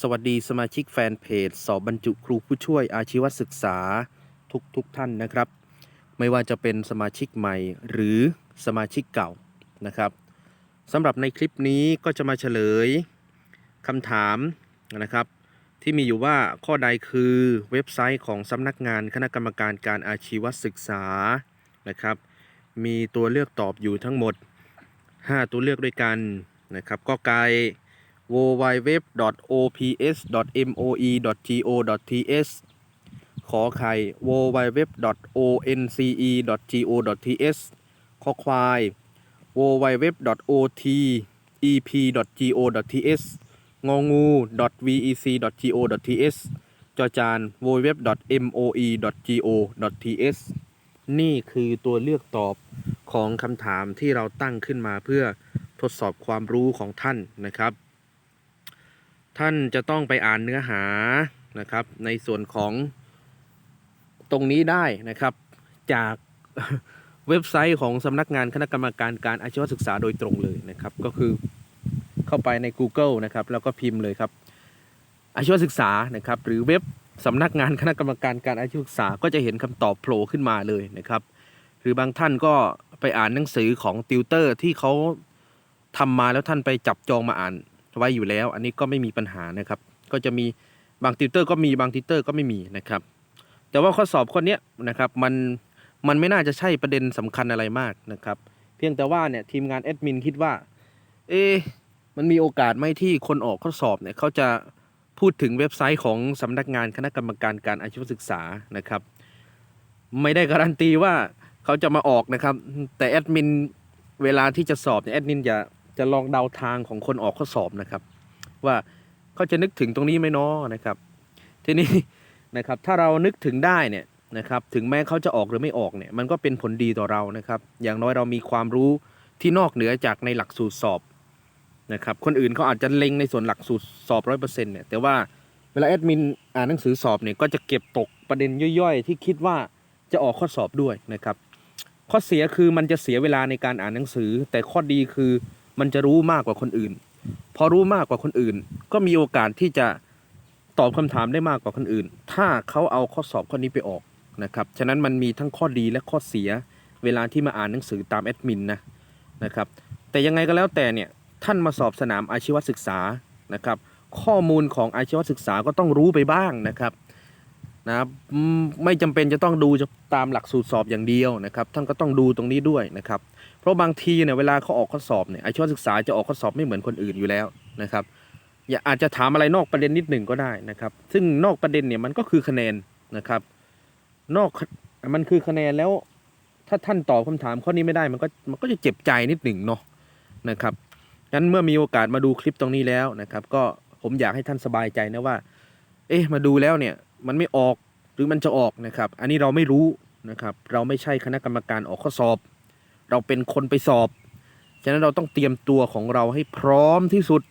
สวัสดีสมาชิกแฟนเพจ สอบบรรจุครูผู้ช่วยอาชีวศึกษาทุกทุกท่านนะครับ ไม่ว่าจะเป็นสมาชิกใหม่หรือสมาชิกเก่านะครับสำหรับในคลิปนี้ก็จะมาเฉลยคำถามนะครับ ที่มีอยู่ว่าข้อใดคือเว็บไซต์ของสำนักงานคณะกรรมการการอาชีวศึกษานะครับ มีตัวเลือกตอบอยู่ทั้งหมด 5 ตัวเลือกด้วยกันนะครับก็ไก www.ops.moe.go.th ขอไข่ www.once.go.th ขอควาย www.otep.go.th งองู .vec.go.th จอจาน www.moe.go.th นี่คือตัวเลือกตอบของคำถามที่เราตั้งขึ้นมาเพื่อทดสอบความรู้ของท่านนะครับ ท่านจะต้องไปอ่านเนื้อหานะครับ ในส่วนของตรงนี้ได้นะครับ จากเว็บไซต์ของสำนักงานคณะกรรมการการอาชีวศึกษาโดยตรงเลยนะครับ ก็คือเข้าไปใน Google นะครับ แล้วก็พิมพ์เลยครับ อาชีวศึกษานะครับ หรือเว็บสำนักงานคณะกรรมการการอาชีวศึกษาก็จะเห็นคำตอบโผล่ขึ้นมาเลยนะครับ หรือบางท่านก็ไปอ่านหนังสือของติวเตอร์ที่เขาทำมาแล้วท่านไปจับจองมาอ่าน ไว้อยู่แล้ว อันนี้ก็ไม่มีปัญหานะครับ ก็จะมีบางติวเตอร์ก็มีบางติวเตอร์ก็ไม่มีนะครับ แต่ว่าข้อสอบข้อนี้นะครับมันมันไม่น่าจะใช่ประเด็นสำคัญอะไรมากนะครับ เพียงแต่ว่าเนี่ยทีมงานแอดมินคิดว่า เอ๊มันมีโอกาสไหมที่คนออกข้อสอบเนี่ยเขาจะพูดถึงเว็บไซต์ของสำนักงานคณะกรรมการการอาชีวศึกษานะครับ ไม่ได้การันตีว่าเขาจะมาออกนะครับ แต่แอดมินเวลาที่จะสอบเนี่ยแอดมินจะ จะลองเดาทางของคนออกข้อสอบนะครับ ว่าเขาจะนึกถึงตรงนี้ไหมนาะนะครับ ทีนี้นะครับถ้าเรานึกถึงได้เนี่ยนะครับถึงแม้เขาจะออกหรือไม่ออกเนี่ยมันก็เป็นผลดีต่อเรานะครับ อย่างน้อยเรามีความรู้ที่นอกเหนือจากในหลักสูตรสอบนะครับคนอื่นเขาอาจจะเล็งในส่วนหลักสูตรสอบร้อยเปอร์เซ็นต์เนี่ยแต่ว่าเวลาแอดมินอ่านหนังสือสอบเนี่ยก็จะเก็บตกประเด็นย่อยๆ ที่คิดว่าจะออกข้อสอบด้วยนะครับ ข้อเสียคือมันจะเสียเวลาในการอ่านหนังสือ แต่ข้อดีคือ มันจะรู้มากกว่าคนอื่น พอรู้มากกว่าคนอื่น ก็มีโอกาสที่จะตอบคำถามได้มากกว่าคนอื่น ถ้าเขาเอาข้อสอบข้อนี้ไปออกนะครับฉะนั้นมันมีทั้งข้อดีและข้อเสีย เวลาที่มาอ่านหนังสือตามแอดมินนะนะครับแต่ยังไงก็แล้วแต่เนี่ยท่านมาสอบสนามอาชีวศึกษานะครับข้อมูลของอาชีวศึกษาก็ต้องรู้ไปบ้างนะครับนะครับไม่จำเป็นจะต้องดูตามหลักสูตรสอบอย่างเดียวนะครับ ท่านก็ต้องดูตรงนี้ด้วยนะครับ ราะบางทีเนี่ยเวลาเขาออกข้อสอบเนี่ยอาชีวศึกษาจะออกข้อสอบไม่เหมือนคนอื่นอยู่แล้วนะครับ อย่าอาจจะถามอะไรนอกประเด็นนิดหนึ่งก็ได้นะครับ ซึ่งนอกประเด็นเนี่ยมันก็คือคะแนนนะครับ นอกมันคือคะแนนแล้ว ถ้าท่านตอบคำถามข้อนี้ไม่ได้มันก็มันก็จะเจ็บใจนิดหนึ่งเนาะนะครับงั้นเมื่อมีโอกาสมาดูคลิปตรงนี้แล้วนะครับ ก็ผมอยากให้ท่านสบายใจนะว่า เอ๊ะมาดูแล้วเนี่ยมันไม่ออกหรือมันจะออกนะครับ อันนี้เราไม่รู้นะครับ เราไม่ใช่คณะกรรมการออกข้อสอบ เราเป็นคนไปสอบ ฉะนั้นเราต้องเตรียมตัวของเราให้พร้อมที่สุด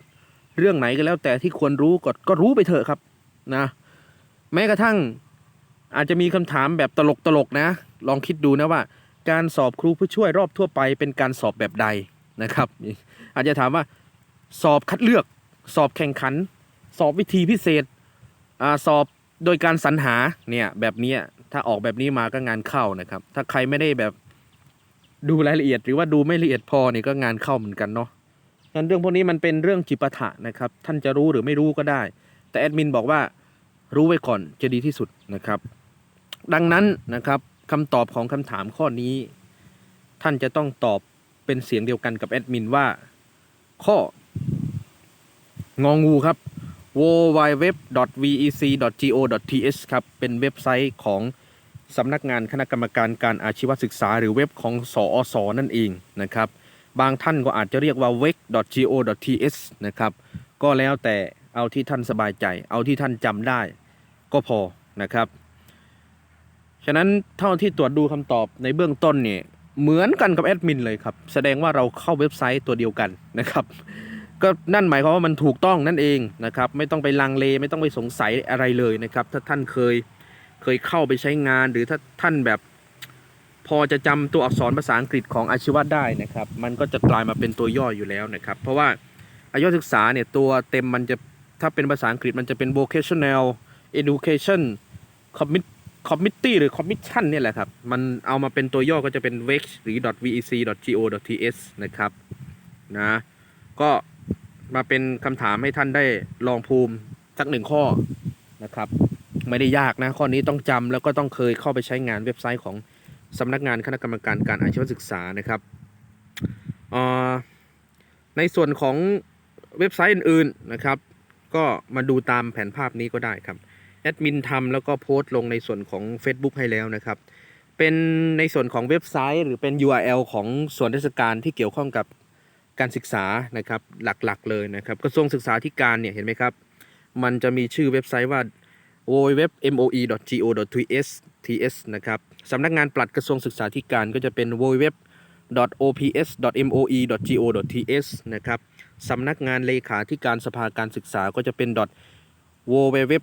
เรื่องไหนก็แล้วแต่ที่ควรรู้ก็ก็รู้ไปเถอะครับนะ แม้กระทั่งอาจจะมีคำถามแบบตลกตลกๆนะ ลองคิดดูนะว่า การสอบครูผู้ช่วยรอบทั่วไป เป็นการสอบแบบใดนะครับ อาจจะถามว่าสอบคัดเลือก สอบแข่งขัน สอบวิธีพิเศษอสอบโดยการสรรหาเนี่ยแบบนี้ถ้าออกแบบนี้มาก็งานเข้านะครับ ถ้าใครไม่ได้แบบ ดูรายละเอียดหรือว่าดูไม่ละเอียดพอเนี่ยก็งานเข้าเหมือนกันเนาะงั้นเรื่องพวกนี้มันเป็นเรื่องจิปาถะนะครับ ท่านจะรู้หรือไม่รู้ก็ได้ แต่แอดมินบอกว่ารู้ไว้ก่อนจะดีที่สุดนะครับ ดังนั้นนะครับคำตอบของคำถามข้อนี้ ท่านจะต้องตอบเป็นเสียงเดียวกันกับแอดมินว่า ข้ององูครับ www.vec.go.th ครับ เป็นเว็บไซต์ของ สำนักงานคณะกรรมการการอาชีวศึกษา หรือเว็บของสอสนั่นเองนะครับ บางท่านก็อาจจะเรียกว่า wec.go.th นะครับ ก็แล้วแต่เอาที่ท่านสบายใจ เอาที่ท่านจำได้ก็พอนะครับ ฉะนั้นเท่าที่ตรวจดูคำตอบในเบื้องต้นเนี่ยเหมือนกันกับแอดมินเลยครับ แสดงว่าเราเข้าเว็บไซต์ตัวเดียวกันนะครับ ก็นั่นหมายความว่ามันถูกต้องนั่นเองนะครับ ไม่ต้องไปลังเลไม่ต้องไปสงสัยอะไรเลยนะครับ ถ้าท่านเคย เคยเข้าไปใช้งาน หรือถ้าท่านแบบพอจะจำตัวอักษรภาษาอังกฤษของอาชีวะได้นะครับ มันก็จะกลายมาเป็นตัวย่ออยู่แล้วนะครับ เพราะว่าอายุศึกษาเนี่ยตัวเต็มมันจะถ้าเป็นภาษาอังกฤษมันจะเป็น vocational education commit committee หรือ commission เนี่ยแหละครับ มันเอามาเป็นตัวย่อก็จะเป็น vec หรือ .vec.go.th นะครับนะก็มาเป็นคำถามให้ท่านได้ลองภูมิสักหนึ่งข้อนะครับ ไม่ได้ยากนะข้อนี้ต้องจำแล้วก็ต้องเคยเข้าไปใช้งานเว็บไซต์ของสำนักงานคณะกรรมการการอาชีวศึกษานะครับในส่วนของเว็บไซต์อื่นๆนะครับ ก็มาดูตามแผนภาพนี้ก็ได้ครับแอดมินทำแล้วก็โพสต์ลงในส่วนของ Facebook ให้แล้วนะครับ เป็นในส่วนของเว็บไซต์ หรือเป็น URL ของส่วนราชการที่เกี่ยวข้องกับการศึกษานะครับหลักๆเลยนะครับกระทรวงศึกษาธิการเนี่ยเห็นไหมครับ มันจะมีชื่อเว็บไซต์ว่า www.moe.go.th ts นะครับสำนักงานปลัดกระทรวงศึกษาธิการก็จะเป็น www.ops.moe.go.th นะครับสำนักงานเลขาธิการสภาการศึกษาก็จะเป็น www.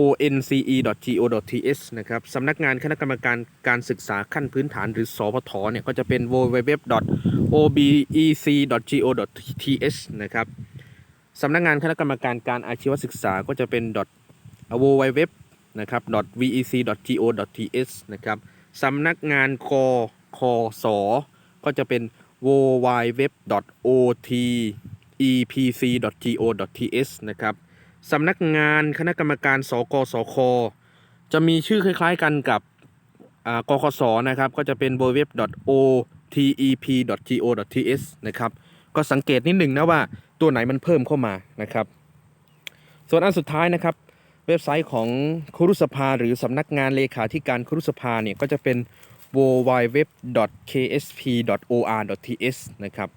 once.go.th นะครับสำนักงานคณะกรรมการการศึกษาขั้นพื้นฐานหรือสพทเนี่ยก็จะเป็น www.obec.go.th นะครับสำนักงานคณะกรรมการการอาชีวศึกษาก็จะเป็น www นะครับ .vec.go.th นะครับสำนักงานคคสก็จะเป็น www.otepc.go.th นะครับสำนักงานคณะกรรมการสกสค จะมีชื่อคล้ายๆกันกับอ่ากคสนะครับ ก็จะเป็น www.otep.go.th นะครับ ก็สังเกตนิดหนึ่งนะว่าตัวไหนมันเพิ่มเข้ามานะครับ ส่วนอันสุดท้ายนะครับ เว็บไซต์ของครุสภาหรือสำนักงานเลขาธิการครุสภาเนี่ยก็จะเป็น www.ksp.or.th นะครับ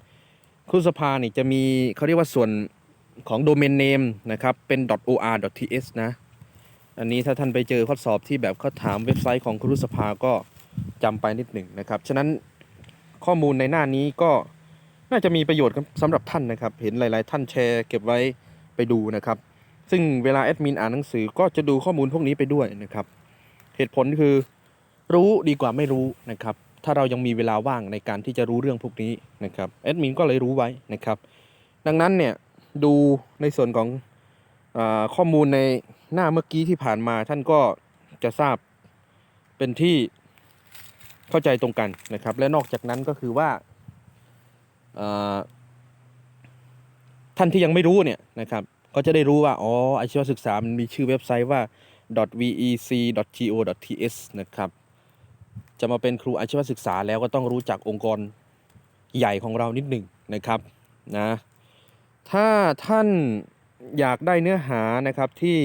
ครุสภาเนี่ยจะมีเขาเรียกว่าส่วนของโดเมนเนมนะครับเป็น .or.th นะ อันนี้ถ้าท่านไปเจอข้อสอบที่แบบเขาถามเว็บไซต์ของครุสภาก็จำไปนิดหนึ่งนะครับ ฉะนั้นข้อมูลในหน้านี้ก็น่าจะมีประโยชน์สำหรับท่านนะครับ เห็นหลาย ๆ ท่านแชร์เก็บไว้ไปดูนะครับ ซึ่งเวลาแอดมินอ่านหนังสือก็จะดูข้อมูลพวกนี้ไปด้วยนะครับ เหตุผลคือรู้ดีกว่าไม่รู้นะครับ ถ้าเรายังมีเวลาว่างในการที่จะรู้เรื่องพวกนี้นะครับแอดมินก็เลยรู้ไว้นะครับ ดังนั้นเนี่ยดูในส่วนของอข้อมูลในหน้าเมื่อกี้ที่ผ่านมาท่านก็จะทราบเป็นที่เข้าใจตรงกันนะครับ และนอกจากนั้นก็คือว่าท่านที่ยังไม่รู้เนี่ยนะครับ ก็จะได้รู้ว่า อ๋อ อาชีวศึกษามันมีชื่อเว็บไซต์ว่า vec.go.th นะครับ จะมาเป็นครูอาชีวศึกษาแล้วก็ต้องรู้จักองค์กรใหญ่ของเรานิดหนึ่งนะครับนะ ถ้าท่านอยากได้เนื้อหานะครับที่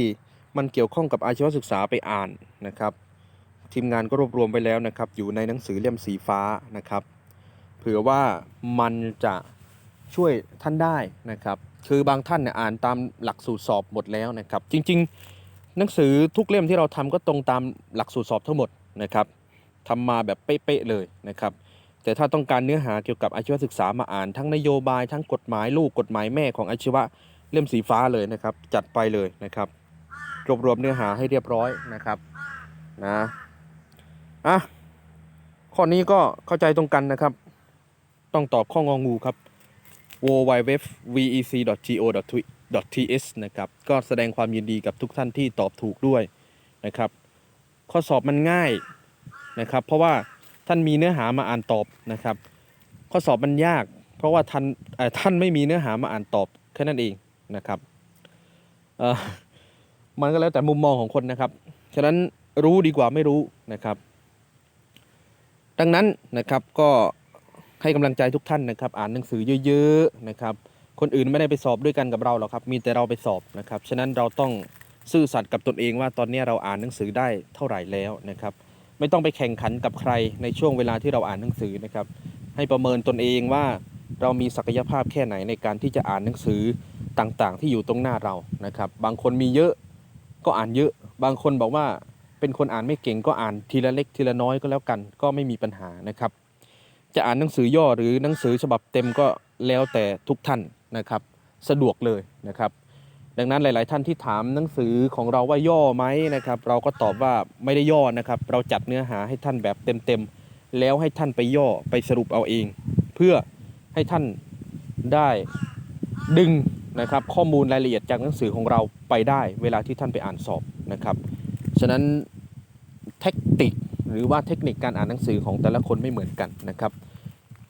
มันเกี่ยวข้องกับอาชีวศึกษาไปอ่านนะครับ ทีมงานก็รวบรวมไปแล้วนะครับ อยู่ในหนังสือเล่มสีฟ้านะครับ เผื่อว่ามันจะ ช่วยท่านได้นะครับ คือบางท่านเนี่ยอ่านตามหลักสูตรสอบหมดแล้วนะครับ จริง ๆ หนังสือทุกเล่มที่เราทำก็ตรงตามหลักสูตรสอบทั้งหมดนะครับทำมาแบบเป๊ะๆเลยนะครับแต่ถ้าต้องการเนื้อหาเกี่ยวกับอาชีวศึกษามาอ่าน ทั้งนโยบายทั้งกฎหมายลูกกฎหมายแม่ของอาชีวะเล่มสีฟ้าเลยนะครับ จัดไปเลยนะครับ รวบรวมเนื้อหาให้เรียบร้อยนะครับนะอะข้อนี้ก็เข้าใจตรงกันนะครับ ต้องตอบข้ององูครับ www.vec.go.th นะครับ ก็แสดงความยินดีกับทุกท่านที่ตอบถูกด้วยนะครับ ข้อสอบมันง่ายนะครับ เพราะว่าท่านมีเนื้อหามาอ่านตอบนะครับ ข้อสอบมันยาก เพราะว่าท่านท่านไม่มีเนื้อหามาอ่านตอบแค่นั้นเองนะครับมันก็แล้วแต่มุมมองของคนนะครับ ฉะนั้นรู้ดีกว่าไม่รู้นะครับ ดังนั้นนะครับก็ ให้กำลังใจทุกท่านนะครับ อ่านหนังสือเยอะๆนะครับ คนอื่นไม่ได้ไปสอบด้วยกันกับเราหรอกครับ มีแต่เราไปสอบนะครับ ฉะนั้นเราต้องซื่อสัตย์กับตนเองว่าตอนนี้เราอ่านหนังสือได้เท่าไหร่แล้วนะครับ ไม่ต้องไปแข่งขันกับใครในช่วงเวลาที่เราอ่านหนังสือนะครับ ให้ประเมินตนเองว่าเรามีศักยภาพแค่ไหนในการที่จะอ่านหนังสือต่างๆ ที่อยู่ตรงหน้าเรานะครับ บางคนมีเยอะก็อ่านเยอะ บางคนบอกว่าเป็นคนอ่านไม่เก่งก็อ่านทีละเล็กทีละน้อยก็แล้วกัน ก็ไม่มีปัญหานะครับ จะอ่านหนังสือย่อหรือหนังสือฉบับเต็มก็แล้วแต่ทุกท่านนะครับสะดวกเลยนะครับ ดังนั้นหลาย ๆ ท่านที่ถามหนังสือของเราว่าย่อไหมนะครับ เราก็ตอบว่าไม่ได้ย่อนะครับ เราจัดเนื้อหาให้ท่านแบบเต็ม ๆ แล้วให้ท่านไปย่อไปสรุปเอาเอง เพื่อให้ท่านได้ดึงนะครับข้อมูลรายละเอียดจากหนังสือของเราไปได้ เวลาที่ท่านไปอ่านสอบนะครับ ฉะนั้นเทคนิค หรือว่าเทคนิคการอ่านหนังสือของแต่ละคนไม่เหมือนกันนะครับ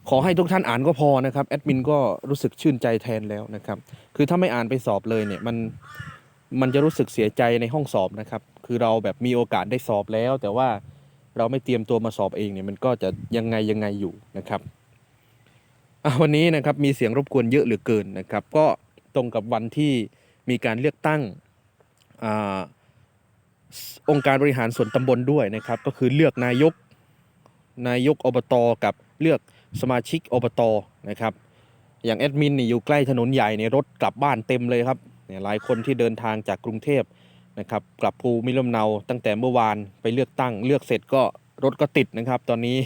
ขอให้ทุกท่านอ่านก็พอนะครับแอดมินก็รู้สึกชื่นใจแทนแล้วนะครับคือถ้าไม่อ่านไปสอบเลยเนี่ยมันมันจะรู้สึกเสียใจในห้องสอบนะครับคือเราแบบมีโอกาสได้สอบแล้ว แต่ว่าเราไม่เตรียมตัวมาสอบเองเนี่ยมันก็จะยังไงยังไงอยู่นะครับอะวันนี้นะครับมีเสียงรบกวนเยอะเหลือเกินนะครับ ก็ตรงกับวันที่มีการเลือกตั้งอ่า องค์การบริหารส่วนตำบลด้วยนะครับ ก็คือเลือกนายกนายกอบตกับเลือกสมาชิกอบตนะครับ อย่างแอดมินนี่อยู่ใกล้ถนนใหญ่ในยรถกลับบ้านเต็มเลยครับเนี่ยหลายคนที่เดินทางจากกรุงเทพนะครับกลับภูมิลำเนาตั้งแต่เมื่อวานไปเลือกตั้ง เลือกเสร็จก็รถก็ติดนะครับ ตอนนี้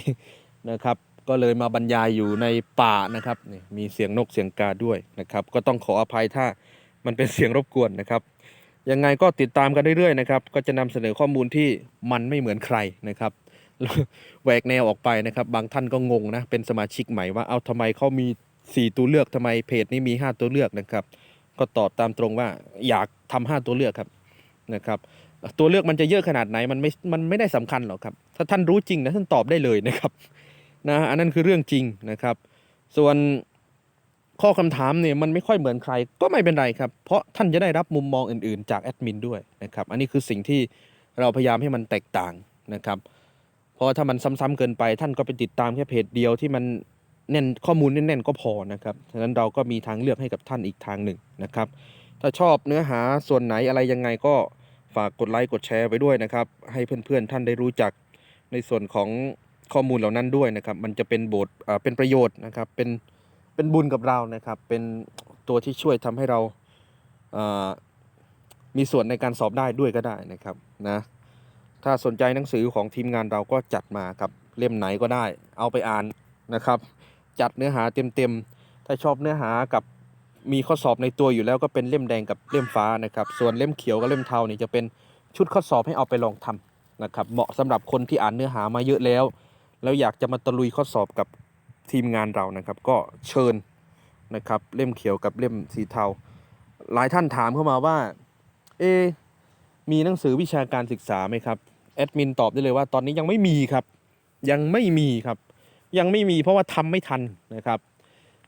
นะครับก็เลยมาบรรยายอยู่ในป่านะครับนี่มีเสียงนกเสียงกาด้วยนะครับ ก็ต้องขออภัยถ้ามันเป็นเสียงรบกวนนะครับ ยังไงก็ติดตามกันเรื่อยๆนะครับ ก็จะนำเสนอข้อมูลที่มันไม่เหมือนใครนะครับแหวกแนวออกไปนะครับ บางท่านก็งงนะ เป็นสมาชิกใหม่ว่าเอาทำไมเขามี 4 ตัวเลือกทำไมเพจนี้มี 5 ตัวเลือกนะครับ ก็ตอบตามตรงว่าอยากทำ5ตัวเลือกครับนะครับ ตัวเลือกมันจะเยอะขนาดไหนมันไม่มันไม่ได้สำคัญหรอกครับ ถ้าท่านรู้จริงนะท่านตอบได้เลยนะครับนะอันนั้นคือเรื่องจริงนะครับ ส่วน ข้อคำถามเนี่ยมันไม่ค่อยเหมือนใครก็ไม่เป็นไรครับ เพราะท่านจะได้รับมุมมองอื่นๆ จากแอดมินด้วยนะครับอันนี้คือสิ่งที่เราพยายามให้มันแตกต่างนะครับ เพราะถ้ามันซ้ำๆเกินไป ท่านก็ไปติดตามแค่เพจเดียวที่มันแน่นข้อมูลแน่นๆก็พอนะครับฉะนั้นเราก็มีทางเลือกให้กับท่านอีกทางหนึ่งนะครับ ถ้าชอบเนื้อหาส่วนไหนอะไรยังไงก็ฝากกดไลค์กดแชร์ไปด้วยนะครับ ให้เพื่อนๆท่านได้รู้จักในส่วนของข้อมูลเหล่านั้นด้วยนะครับ มันจะเป็นบทเป็นประโยชน์นะครับเป็น เป็นบุญกับเรานะครับ เป็นตัวที่ช่วยทำให้เราเอ่อมีส่วนในการสอบได้ด้วยก็ได้นะครับนะถ้าสนใจหนังสือของทีมงานเราก็จัดมาครับเล่มไหนก็ได้ เอาไปอ่านนะครับ จัดเนื้อหาเต็มๆถ้าชอบเนื้อหากับมีข้อสอบในตัวอยู่แล้วก็เป็นเล่มแดงกับเล่มฟ้านะครับ ส่วนเล่มเขียวกับเล่มเทานี่จะเป็นชุดข้อสอบให้เอาไปลองทำนะครับ เหมาะสำหรับคนที่อ่านเนื้อหามาเยอะแล้ว แล้วอยากจะมาตะลุยข้อสอบกับ ทีมงานเรานะครับ ก็เชิญนะครับ เล่มเขียวกับเล่มสีเทา หลายท่านถามเข้ามาว่า เอ มีหนังสือวิชาการศึกษาไหมครับแอดมินตอบได้เลยว่าตอนนี้ยังไม่มีครับ ยังไม่มีครับ ยังไม่มีเพราะว่าทำไม่ทันนะครับ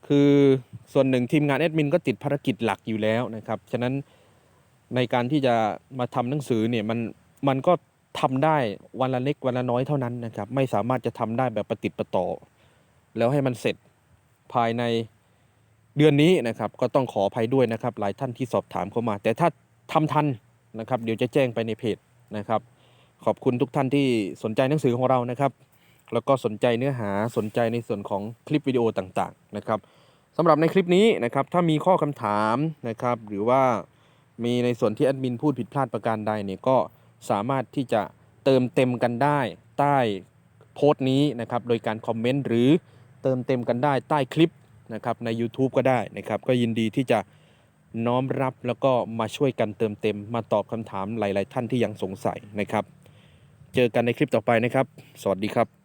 คือส่วนหนึ่งทีมงานแอดมินก็ติดภารกิจหลักอยู่แล้วนะครับ ฉะนั้นในการที่จะมาทำหนังสือเนี่ยมันมันก็ทำได้วันละเล็กวันละน้อยเท่านั้นนะครับ ไม่สามารถจะทำได้แบบประติดประต่อ แล้วให้มันเสร็จภายในเดือนนี้นะครับ ก็ต้องขออภัยด้วยนะครับ หลายท่านที่สอบถามเข้ามา แต่ถ้าทำทันนะครับ เดี๋ยวจะแจ้งไปในเพจนะครับ ขอบคุณทุกท่านที่สนใจหนังสือของเรานะครับ แล้วก็สนใจเนื้อหาสนใจในส่วนของคลิปวิดีโอต่างๆนะครับสำหรับในคลิปนี้นะครับ ถ้ามีข้อคำถามนะครับ หรือว่ามีในส่วนที่แอดมินพูดผิดพลาดประการใดเนี่ยก็สามารถที่จะเติมเต็มกันได้ใต้โพสต์นี้นะครับ โดยการคอมเมนต์หรือ เติมเต็มกันได้ใต้คลิปนะครับใน YouTube ก็ได้นะครับก็ยินดีที่จะน้อมรับแล้วก็มาช่วยกันเติมเต็ม มาตอบคำถามหลาย ๆ ท่านที่ยังสงสัยนะครับ เจอกันในคลิปต่อไปนะครับ สวัสดีครับ